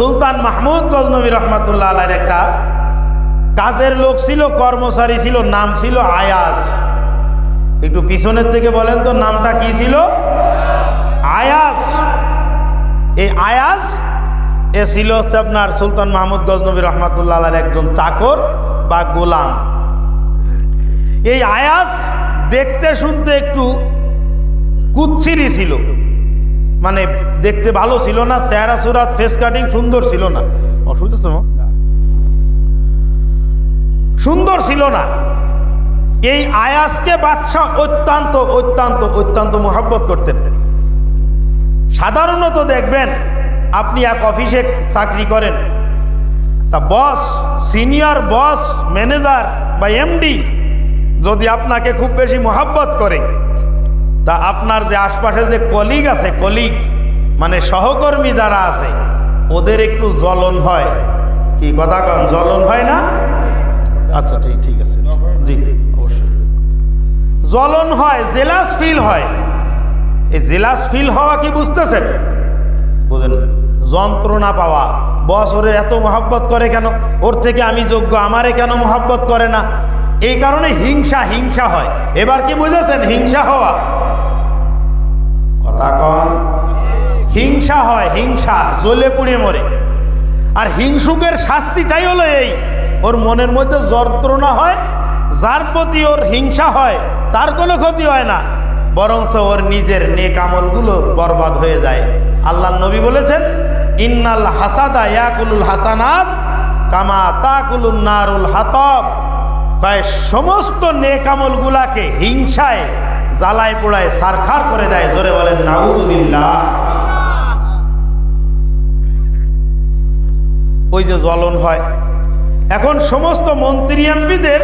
সুলতান মাহমুদ গজনবী রহমাতুল্লাহ আলাইয়ের একটা কাজের লোক ছিল, কর্মচারী ছিল, নাম ছিল আয়াস একটু পিছনের থেকে বলেন তো, নামটা কি ছিল? আয়াস এই আয়াস এ ছিল হচ্ছে আপনার সুলতান মাহমুদ গজনবী রহমাতুল্লাহ একজন চাকর বা গোলাম। এই আয়াস দেখতে শুনতে একটু কুচ্ছিরি ছিল। মানে দেখতে ভালো ছিল না চেহারা সুরাত ফেস কাটিং সুন্দর ছিল না। অসুবিধা সুন্দর ছিল না। এই আয়াসকে বাদশাহ অত্যন্ত অত্যন্ত অত্যন্ত মোহাব্বত করতেন। সাধারণত দেখবেন আপনি এক অফিসে চাকরি করেন। তা বস সিনিয়র বস ম্যানেজার বা এমডি যদি আপনাকে খুব বেশি মোহাব্বত করে তা আপনার যে আশপাশে যে কলিগ আছে, কলিগ মানে সহকর্মী যারা আছে, ওদের একটু জ্বলন হয়। কি কথা কন? জ্বলন হয় না? আচ্ছা ঠিক ঠিক আছে। জি, অবশ্যই। জ্বলন হয়, জেলাস ফিল হয়। এই জেলাস ফিল হওয়া কি বুঝতেছেন? বুঝেন যন্ত্রণা পাওয়া। বস ওরে এত মহাব্বত করে কেন? ওর থেকে আমি যোগ্য, আমারে কেন মহাব্বত করে না? এই কারণে হিংসা হিংসা হয়। এবার কি বুঝেছেন? হিংসা হওয়া। কন। হিংসা হয়, হিংসা, জ্বলে পুড়ে মরে। আর হিংসুকের শাস্তিটাই হলো এই, ওর মনের মধ্যে যন্ত্রণা হয়, যার প্রতি ওর হিংসা হয়, তার কোনো ক্ষতি হয় না। বরঞ্চ ওর নিজের নেক আমলগুলো বরবাদ হয়ে যায়। আল্লাহ নবী বলেছেন, ইন্নাল হাসাদা ইয়াকুলুল হাসানাত কামা তাকুলুন নারুল হাতব সমস্ত নেক আমলগুলাকে হিংসায় জ্বালায় পোড়ায় সারখার করে দেয়, জোরে বলেন, নাউজুবিল্লাহ। ওই যে জ্বলন হয়। এখন সমস্ত মন্ত্রী এমপিদের,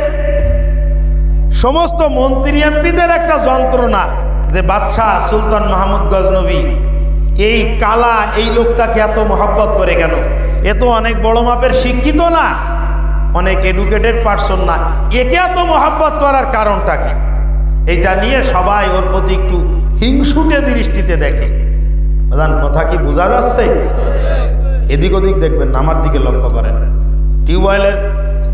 সমস্ত মন্ত্রী এমপিদের একটা যন্ত্রণা যে বাদশাহ সুলতান মাহমুদ গজনবী, এই কালা, এই লোকটাকে এত মহব্বত করে কেন? এ তো অনেক বড় মাপের শিক্ষিত না, অনেক এডুকেটেড পার্সন না। একে এত মহব্বত করার কারণটা কি? এইটা নিয়ে সবাই ওর প্রতি একটু হিংসুটে দৃষ্টিতে দেখে। প্রধান কথা কি বোঝা যাচ্ছে? এদিক ওদিক দেখবেন আমার দিকে লক্ষ্য করেন। টিউবওয়েলের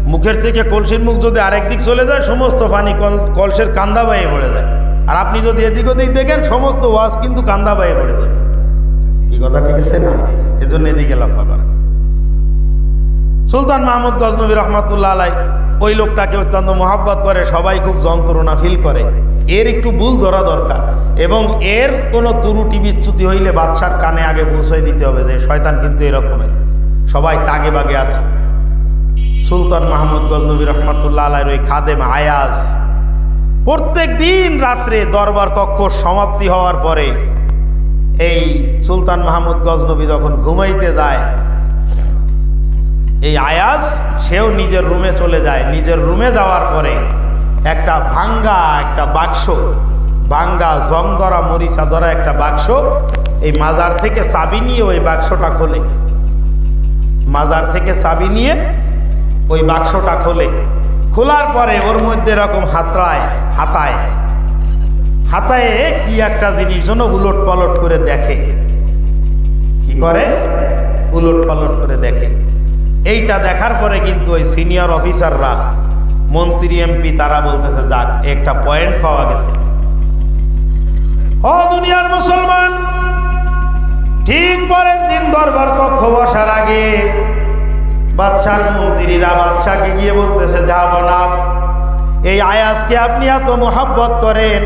মুখের থেকে কলসির মুখ যদি আরেক দিক চলে যায়, সমস্ত পানি কল- কলসের কান্দা বাইয়ে পড়ে যায়। আর আপনি যদি এদিক ওদিক দেখেন, সমস্ত ওয়াশ কিন্তু কান্দা বাইয়ে পড়ে যায়। এই কথা ঠিক আছে না? এজন্য এদিকে লক্ষ্য করেন। সুলতান মাহমুদ গজনবী রহমাতুল্লাহ আলাই ওই লোকটাকে অত্যন্ত মহাব্বত করে, সবাই খুব যন্ত্রণা ফিল করে। এর একটু ভুল ধরা দরকার। এবং এর কোনো ত্রুটি বিচ্যুতি হইলে বাচ্চার কানে আগে পৌঁছাই দিতে হবে যে, শয়তান কিন্তু এরকমের। সবাই তাগে বাগে আছে। সুলতান মাহমুদ গজনবী রহমাতুল্লাহ আলাইয়ের ওই খাদেম আয়াজ। প্রত্যেক দিন রাত্রে দরবার কক্ষ সমাপ্তি হওয়ার পরে এই সুলতান মাহমুদ গজনবী যখন ঘুমাইতে যায় এই আয়াজ, সেও নিজের রুমে চলে যায়। নিজের রুমে যাওয়ার পরে একটা ভাঙ্গা একটা বাক্স, ভাঙ্গা জং ধরা মরিচা ধরা একটা বাক্স, এই মাজার থেকে চাবি নিয়ে ওই বাক্সটা খোলে। মাজার থেকে চাবি নিয়ে ওই বাক্সটা খোলে। খোলার পরে ওর মধ্যে এরকম হাতড়ায়, হাতায়। হাতায় কি একটা জিনিস যেন উলট পালট করে দেখে। কি করে? উলট পালট করে দেখে। এইটা দেখার পরে কিন্তু ওই সিনিয়র অফিসাররা মন্ত্রী এমপি তারা বলতেছে, যাক, একটা পয়েন্ট পাওয়া গেছে। ও দুনিয়ার মুসলমান, ঠিক পরের দিন দরবার কক্ষ বসার আগে বাদশার মন্ত্রীরা বাদশাকে গিয়ে বলতেছে, যা বনাব এই আয়াজকে আপনি এত মোহাব্বত করেন,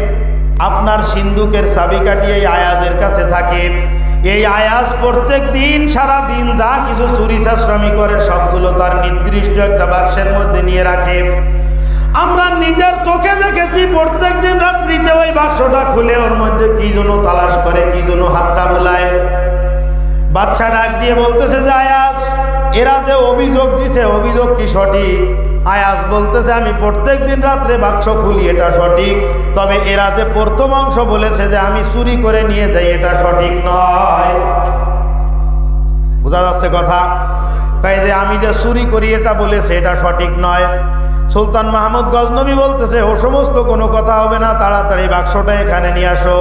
আপনার সিন্ধুকের চাবিকাঠি এই আয়াজের কাছে থাকে এই আয়াস প্রত্যেক দিন, সারা দিন যা কিছু চুরি চাশ্রমী করে, সবগুলো তার নির্দিষ্ট একটা বাক্সের মধ্যে নিয়ে রাখে। আমরা নিজের চোখে দেখেছি, প্রত্যেক দিন রাত্রিতে ওই বাক্সটা খুলে ওর মধ্যে কি জন্য তালাশ করে, কি জন্য হাতটা বোলায়। বাচ্চা ডাক দিয়ে বলতেছে যে আয়াস এরা যে অভিযোগ দিছে, অভিযোগ কি সঠিক? আয়াস বলতেছে, আমি প্রত্যেক দিন রাত্রে বাক্স খুলি, এটা সঠিক। তবে এরা যে প্রথম অংশ বলেছে যে আমি চুরি করে নিয়ে যাই, এটা সঠিক নয়। বোঝা যাচ্ছে কথা? তাই যে, আমি যে চুরি করি, এটা বলেছে, এটা সঠিক নয়। সুলতান মাহমুদ গজনবী বলতেছে, ও সমস্ত কোনো কথা হবে না, তাড়াতাড়ি বাক্সটা এখানে নিয়ে আসো।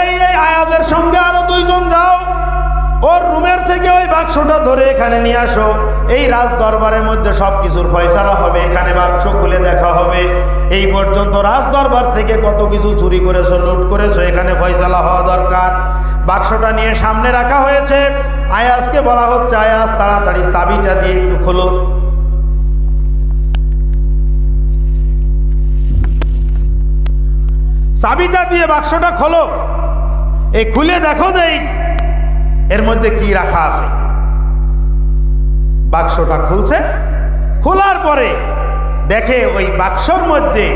এই এই আয়াদের সঙ্গে আরও দুইজন যাও। ওর রুমের থেকে ওই বাক্সটা ধরে এখানে নিয়ে আসো। এই রাজ দরবারের মধ্যে সব কিছুর ফয়সালা হবে, এখানে বাক্স খুলে দেখা হবে। এই পর্যন্ত রাজ দরবার থেকে কত কিছু চুরি করেছ, লুট করেছ, এখানে ফয়সালা হওয়া দরকার। বাক্সটা নিয়ে সামনে রাখা হয়েছে। আয়াসকে বলা হচ্ছে আয়াস তাড়াতাড়ি চাবিটা দিয়ে একটু খোলো। চাবিটা দিয়ে বাক্সটা খোলো। এই খুলে দেখো এই- এর মধ্যে কি রাখা আছে? বাক্সটা খুলছে। খোলার পরে দেখে ওই বাক্সর মধ্যে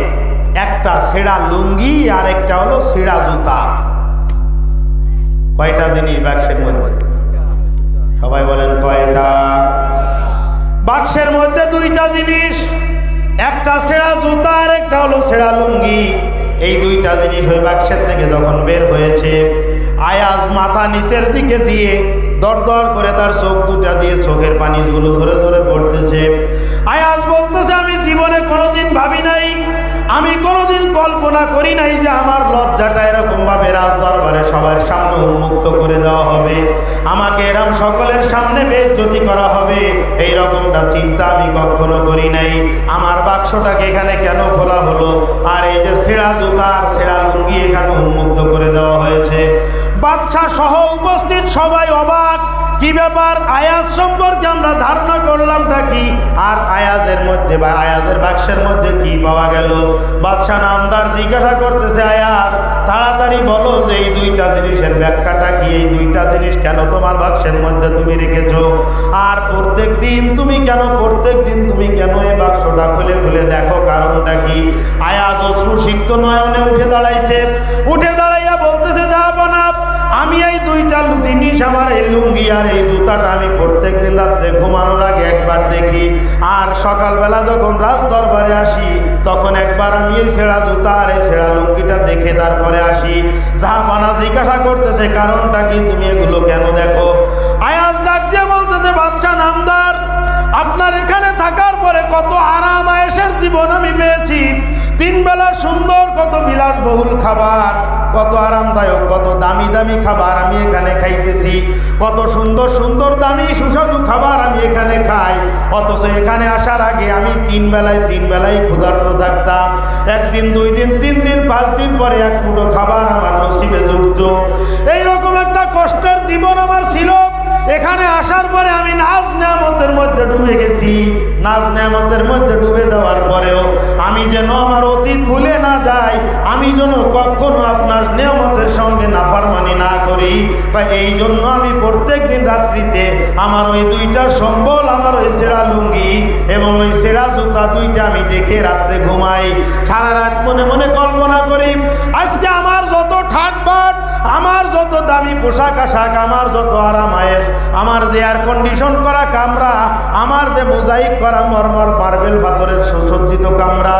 একটা ছেঁড়া লুঙ্গি আর একটা হলো ছেঁড়া জুতা। কয়টা জিনিস বাক্সের মধ্যে? সবাই বলেন কয়টা? বাক্সের মধ্যে দুইটা জিনিস, একটা ছেঁড়া জুতা আর একটা হলো ছেঁড়া লুঙ্গি। এই দুইটা জিনিস ওই বাক্সের থেকে যখন বের হয়েছে আয়াজ মাথা নিচের দিকে দিয়ে দর দর করে তার চোখ দুটা দিয়ে চোখের পানিগুলো ধরে ধরে পড়তেছে। আয়াজ বলতেছে, আমি জীবনে কোনোদিন ভাবি নাই, আমি কোনোদিন কল্পনা করি নাই যে আমার লজ্জাটা এরকম ভাবে রাজ দরবারে সবার সামনে উন্মুক্ত করে দেওয়া হবে। আমাকে এরম সকলের সামনে বেজ্জতি করা হবে। এই রকমটা চিন্তা আমি কখনো করি নাই। আমার বাক্সটাকে এখানে কেন খোলা হলো? আর এই যে ছেঁড়া জুতা আর ছেঁড়া লুঙ্গি এখানে উন্মুক্ত করে দেওয়া হয়েছে। বাচ্চা সহ উপস্থিত সবাই অবাক। কি ব্যাপার? আয়াজ সম্পর্কে আমরা ধারণা করলামটা কি? আর আয়াজের মধ্যে বা আয়াজের বাক্সের মধ্যে কি পাওয়া গেল? বাদশাহ নামদার জিজ্ঞাসা করতেছে, আয়াজ, তাড়াতাড়ি বলো যে এই দুইটা জিনিসের ব্যাখ্যাটা কি? এই দুইটা জিনিস কেন তোমার বাক্সের মধ্যে তুমি রেখেছো? আর প্রত্যেক দিন তুমি কেন প্রত্যেক দিন তুমি কেন এই বাক্সটা খুলে খুলে দেখো? কারণটা কি? আয়াজ অশ্রুসিক্ত নয়নে উঠে দাঁড়াইছে। উঠে আমি এই দুইটা জিনিস আমার এই লুঙ্গি আর এই জুতাটা আমি প্রত্যেক দিন রাত্রে ঘুমানোর আগে একবার দেখি। আর সকালবেলা যখন রাজ দরবারে আসি, তখন একবার আমি এই ছেঁড়া জুতা আর এই ছেঁড়া লুঙ্গিটা দেখে তারপরে আসি। জাহাপানা জিজ্ঞাসা করতেছে, কারণটা কি তুমি এগুলো কেন দেখো? আয়াজ ডাক দিয়ে বলতেছে বাচ্চা নামদার, আপনার এখানে থাকার পরে কত আরাম আয়েসের জীবন আমি পেয়েছি। তিন বেলা সুন্দর, কত বিলাসবহুল খাবার, কত আরামদায়ক, কত দামি দামি খাবার আমি এখানে খাইতেছি। কত সুন্দর সুন্দর, দামি, সুস্বাদু খাবার আমি এখানে খাই। অথচ এখানে আসার আগে আমি তিন বেলায় তিন বেলায় ক্ষুধার্ত থাকতাম। একদিন, দুই দিন, তিন দিন, পাঁচ দিন পরে এক মুঠো খাবার আমার নসিবে জুটত। এইরকম একটা কষ্টের জীবন আমার ছিল। এখানে আসার পরে আমি নাজ নেয়ামতের মধ্যে ডুবে গেছি। নাজ নেয়ামতের মধ্যে ডুবে যাওয়ার পরেও আমি যেন আমার অতীত ভুলে না যাই, আমি যেন কখনো আপনার নিয়ামতের সঙ্গে নাফারমানি না করি। বা এই জন্য আমি প্রত্যেক দিন রাত্রিতে আমার ওই দুইটা সম্বল, আমার ওই সেরা লুঙ্গি এবং ওই সেরা জুতা দুইটা আমি দেখে রাত্রে ঘুমাই। সারা রাত মনে মনে কল্পনা করি, আজকে আমার যত পোশাক আশাক, আমার যত আরাম আয়েস আমার যে এয়ার কন্ডিশন করা কামরা, আমার যে মোজাইক করা মরমর মার্বেল পাথরের সুসজ্জিত কামরা,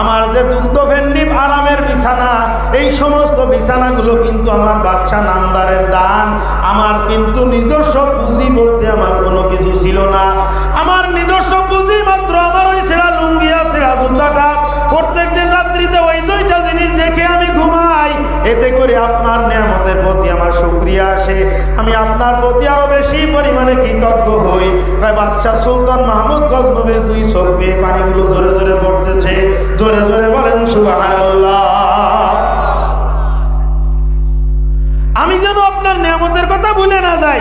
আমার যে দুগ্ধ ভেন্ডি আরামের বিছানা, এই সমস্ত বিছানাগুলো কিন্তু আমার বাচ্চা নামদারের দান। আমার কিন্তু নিজস্ব পুঁজি বলতে আমার কোনো কিছু ছিল না। আমার নিজস্ব পুঁজি মাত্র আমার ওই সেরা লুঙ্গিয়া সেরা জুতাটা প্রত্যেক দিন রাত্রিতে ওই দুইটা জিনিস দেখে আমি ঘুমাই। এতে করে আপনার নিয়ামতের প্রতি আমার শুক্রিয়া আসে। আমি আপনার প্রতি আরও বেশি পরিমাণে কৃতজ্ঞ হই। তাই বাদশাহ সুলতান মাহমুদ গজনবীর দুই চোখ বেয়ে পানিগুলো ধরে ধরে পড়তেছে। জোরে জোরে বলেন আমি যেন আপনার নিয়ামতের কথা ভুলে না যাই।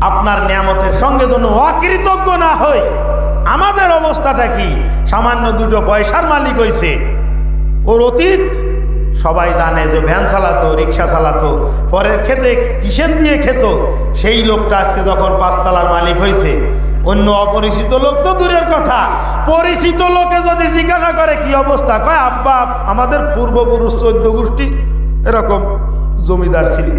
আপনার নিয়ামতের সঙ্গে যেন অকৃতজ্ঞ না হই। আমাদের অবস্থাটা কি? সামান্য দুটো পয়সার মালিক হয়েছে ওর অতীত সবাই জানে যে ভ্যান চালাতো, রিক্সা চালাতো, পরের খেতে কিসেন দিয়ে খেত? সেই লোকটা আজকে যখন পাঁচতলার মালিক হয়েছে, অন্য অপরিচিত লোক তো দূরের কথা, পরিচিত লোকে যদি জিজ্ঞাসা করে কি অবস্থা, কয়, আব্বা, আমাদের পূর্বপুরুষ চোদ্দ গোষ্ঠী এরকম জমিদার ছিলেন।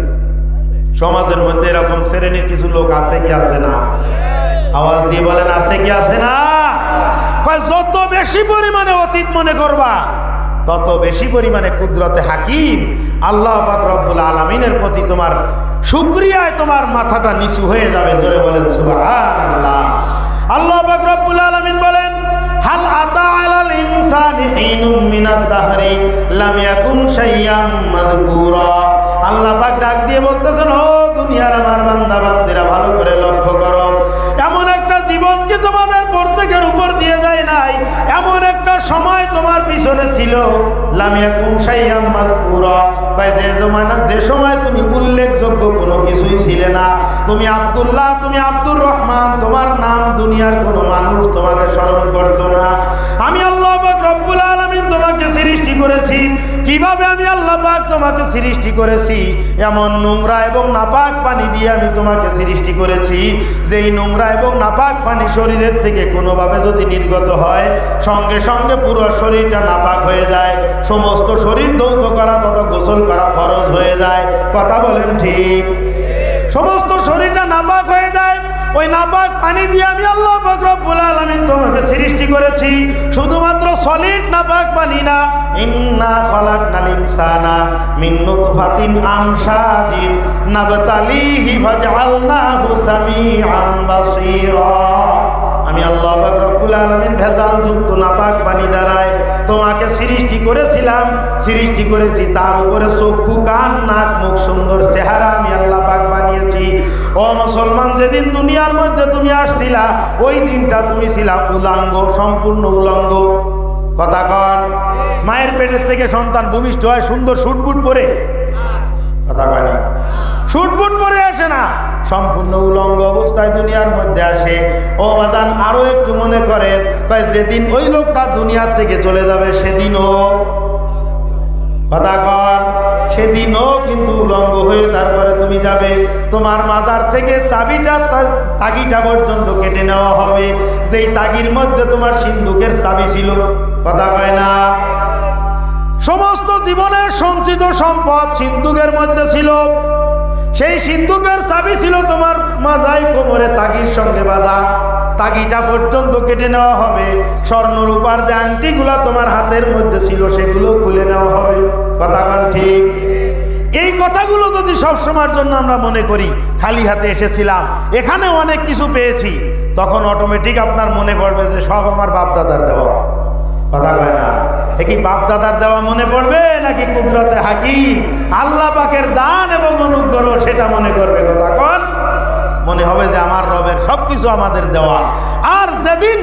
সমাজের মধ্যে এরকম শ্রেণির কিছু লোক আছে কি আছে না? আওয়াজ দিয়ে বলেন, আছে কি আছে না? যত বেশি পরিমাণে অতীত মনে করবা তত বেশি পরিমাণে কুদরতে হাকিম। আল্লাহ রব্বুল আলমিনের প্রতি তোমার শুক্রিয়ায় তোমার মাথাটা নিচু হয়ে যাবে, জোরে বলেন আল্লাহ পাক রব্বুল আলামিন বলেন আতা আল্লাহ ডাক দিয়ে বলতেছেন, ও দুনিয়ার আমার বান্দা বান্দিরা ভালো করে লক্ষ্য জীবন কি তোমাদের প্রত্যেকের উপর দিয়ে যায় নাই, এমন একটা সময় তোমার পিছনে ছিল। যে সময় তুমি উল্লেখযোগ্য কোনো কিছুই ছিলে না। তুমি আবদুল্লাহ, তুমি আব্দুর রহমান, তোমার নাম দুনিয়ার কোনো মানুষ তোমাকে স্মরণ করতো না। আমি আল্লাহ রব্বুল আলামিন তোমাকে সৃষ্টি করেছি। কীভাবে আমি আল্লাহ পাক তোমাকে সৃষ্টি করেছি? এমন নোংরা এবং নাপাক পানি দিয়ে আমি তোমাকে সৃষ্টি করেছি। যেই নোংরা এবং নাপাক পানি শরীরের থেকে কোনোভাবে যদি নির্গত হয়, সঙ্গে সঙ্গে পুরো শরীরটা নাপাক হয়ে যায়। সমস্ত শরীর দৌত করা তত গোসল করা ফরজ হয়ে যায়। কথা বলেন ঠিক? সমস্ত শরীরটা নাপাক হয়ে যায়। ওই নাপাক পানি দিয়ে আমি আল্লাহ পাক রব্বুল আলামিন তোমাকে সৃষ্টি করেছি। শুধুমাত্র সলিড নাপাক পানি না, ইন্না খালাকনাল ইনসানা মিন নুতফাতিন আমশাজিন নাবতালিহি ফাজআলনাহু সামিআন বাসীরা। আমি আল্লাহ রব্বুল আলামিন ভেজাল যুক্ত নাপাক পানি দ্বারায় তোমাকে সৃষ্টি করেছিলাম। সৃষ্টি করেছি তার উপরে চক্ষু, কান, নাক, মুখ, সুন্দর চেহারা আমি ও মুসলমান, যেদিন দুনিয়ার মধ্যে তুমি আসছিলা, ওই দিনটা তুমি ছিলা উলাঙ্গ, সম্পূর্ণ উলঙ্গ। কথা কন, মায়ের পেটের থেকে সন্তান ভূমিষ্ঠ হয়, সুন্দর শুটবুট পরে? কথা কয় না। শুটবুট পরে আসে না, সম্পূর্ণ উলঙ্গ অবস্থায় দুনিয়ার মধ্যে আসে। ও বাজান, আরও একটু মনে করেন যেদিন ওই লোকটা দুনিয়ার থেকে চলে যাবে, সেদিনও। কথা কন সেদিনও কিন্তু উলঙ্গ হয়ে তারপরে তুমি যাবে। তোমার মাজার থেকে চাবিটা তার তাগিটা পর্যন্ত কেটে নেওয়া হবে। যেই তাগির মধ্যে তোমার সিন্ধুকের চাবি ছিল। কথা কয় না? সমস্ত জীবনের সঞ্চিত সম্পদ সিন্ধুকের মধ্যে ছিল। সেই সিন্ধুকের চাবি ছিল তোমার মাজাই কোমরে তাগির সঙ্গে বাঁধা। তাগিটা পর্যন্ত কেটে নেওয়া হবে। স্বর্ণ রূপার যে আংটিগুলো তোমার হাতের মধ্যে ছিল, সেগুলো খুলে নেওয়া হবে। কথা কন ঠিক? এই কথাগুলো যদি সব সময়ের জন্য আমরা মনে করি, খালি হাতে এসেছিলাম এখানে অনেক কিছু পেয়েছি, তখন অটোমেটিক আপনার মনে পড়বে যে সব আমার বাপদাদার দেওয়া। কথা কয় না? এ কি বাপদাদার দেওয়া মনে পড়বে, নাকি কুদরতে হাকিম? আল্লাহ পাকের দান এবং অনুগ্রহ সেটা মনে করবে। মনে হবে যে আমার রবের সবকিছু আমাদের দেওয়া। আর যেদিন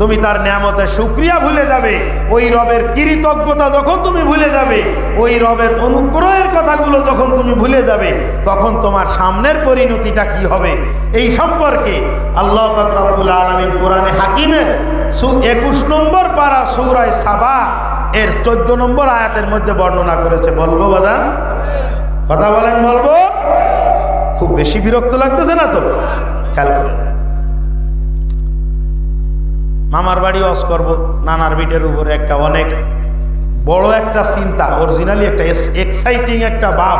তুমি তার নিয়ামতের সুক্রিয়া ভুলে যাবে, ওই রবের কৃতজ্ঞতা যখন তুমি ভুলে যাবে, ওই রবের অনুগ্রহের কথাগুলো যখন তুমি ভুলে যাবে, তখন তোমার সামনের পরিণতিটা কি হবে? এই সম্পর্কে আল্লাহ রব্বুল আলমিন কোরআনে হাকিমের সু একুশ নম্বর পাড়া সৌরায় সাবা এর চোদ্দ নম্বর আয়াতের মধ্যে বর্ণনা করেছে। বলব বাদান? কথা বলেন, বলব? খুব বেশি বিরক্ত লাগতেছে না তো? খেয়াল করেন মামার বাড়ি অস করব নানার বিটের উপরে একটা অনেক বড় একটা চিন্তা অরিজিনালি একটা এক্সাইটিং একটা ভাব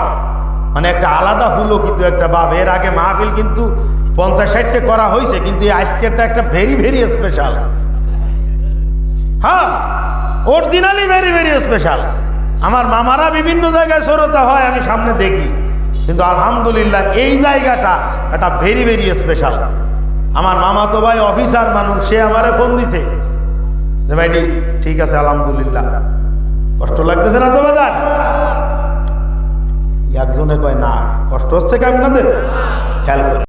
মানে একটা আলাদা হলো কিন্তু একটা ভাব। এর আগে মাহফিল কিন্তু পঞ্চাশ ষাটটে করা হয়েছে, কিন্তু এই একটা ভেরি ভেরি স্পেশাল হ্যাঁ অরিজিনালি ভেরি ভেরি স্পেশাল আমার মামারা বিভিন্ন জায়গায় শ্রোতা হয়, আমি সামনে দেখি। কিন্তু আলহামদুলিল্লাহ এই জায়গাটা একটা ভেরি ভেরি স্পেশাল আমার মামাতো ভাই অফিসার মানুষ, সে আমারে ফোন দিছে। যে ভাইটি, ঠিক আছে, আলহামদুলিল্লাহ। কষ্ট লাগতেছে না তো বাজার একজনে কয়, না, কষ্ট হচ্ছে কি আপনাদের? খেয়াল করে।